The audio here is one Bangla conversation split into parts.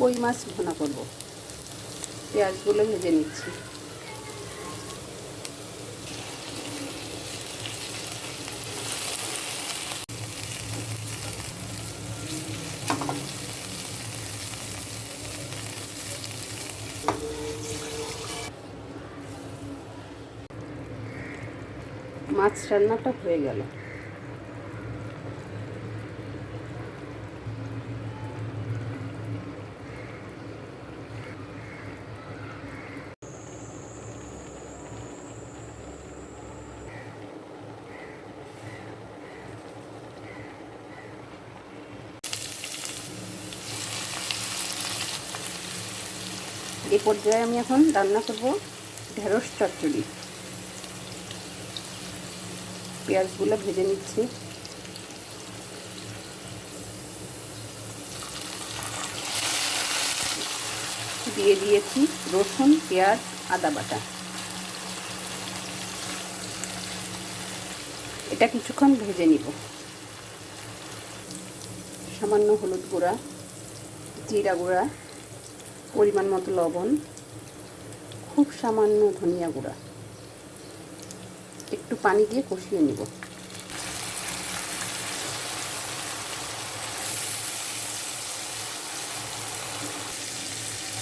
কই মাছ ভোনা করব? পেঁয়াজগুলো ভেজে নিচ্ছি। মাছ রান্নাটা হয়ে গেল। এই পর্যায়ে আমি এখন রান্না করব ঢেঁড়স চচ্চড়ি। পেঁয়াজগুলো ভেজে নিচ্ছি। দিয়ে দিয়েছি রসুন, পেঁয়াজ, আদা বাটা। এটা কিছুক্ষণ ভেজে নিব। সামান্য হলুদ গুঁড়া, জিরা গুঁড়া পরিমাণ মতো লবণ, খুব সামান্য ধনিয়া গুঁড়া। একটু পানি দিয়ে কষিয়ে নিব।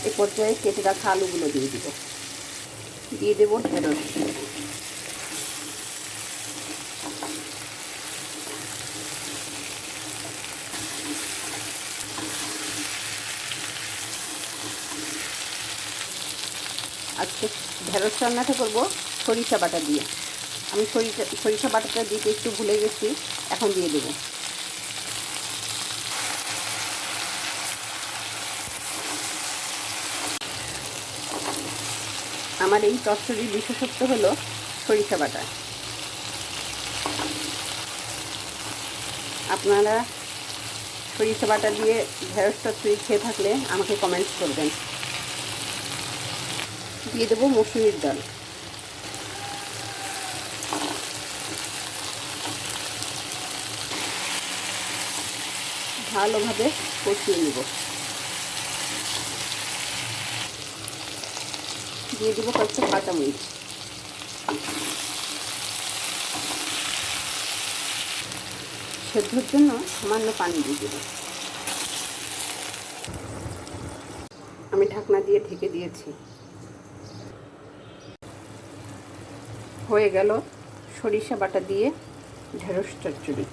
এ পর্যায়ে কেটে রাখা আলুগুলো দিয়ে দিব। দিয়ে দেবো ঢেঁড়স। আজকে ঢেঁড়স রান্নাটা করব সরিষা বাটা দিয়ে। আমি সরিষা সরিষা বাটাটা দিতে একটু ভুলে গেছি, এখন দিয়ে দেবো। আমার এই চচ্চড়ির বিশেষত্ব হলো সরিষা বাটা। আপনারা সরিষা বাটা দিয়ে ঢেঁড়স চচ্চড়ি খেয়ে থাকলে আমাকে কমেন্টস করবেন। দিয়ে দেবো মসুরির ডাল। ভালোভাবে কষিয়ে নেব। দিয়ে দেবো কয়েকটা কাঁচামরিচ। সেদ্ধর জন্য সামান্য পানি দিয়ে দেবো। আমি ঢাকনা দিয়ে ঢেকে দিয়েছি। হয়ে গেল সরিষা বাটা দিয়ে ঢেঁড়স চচ্চড়ি।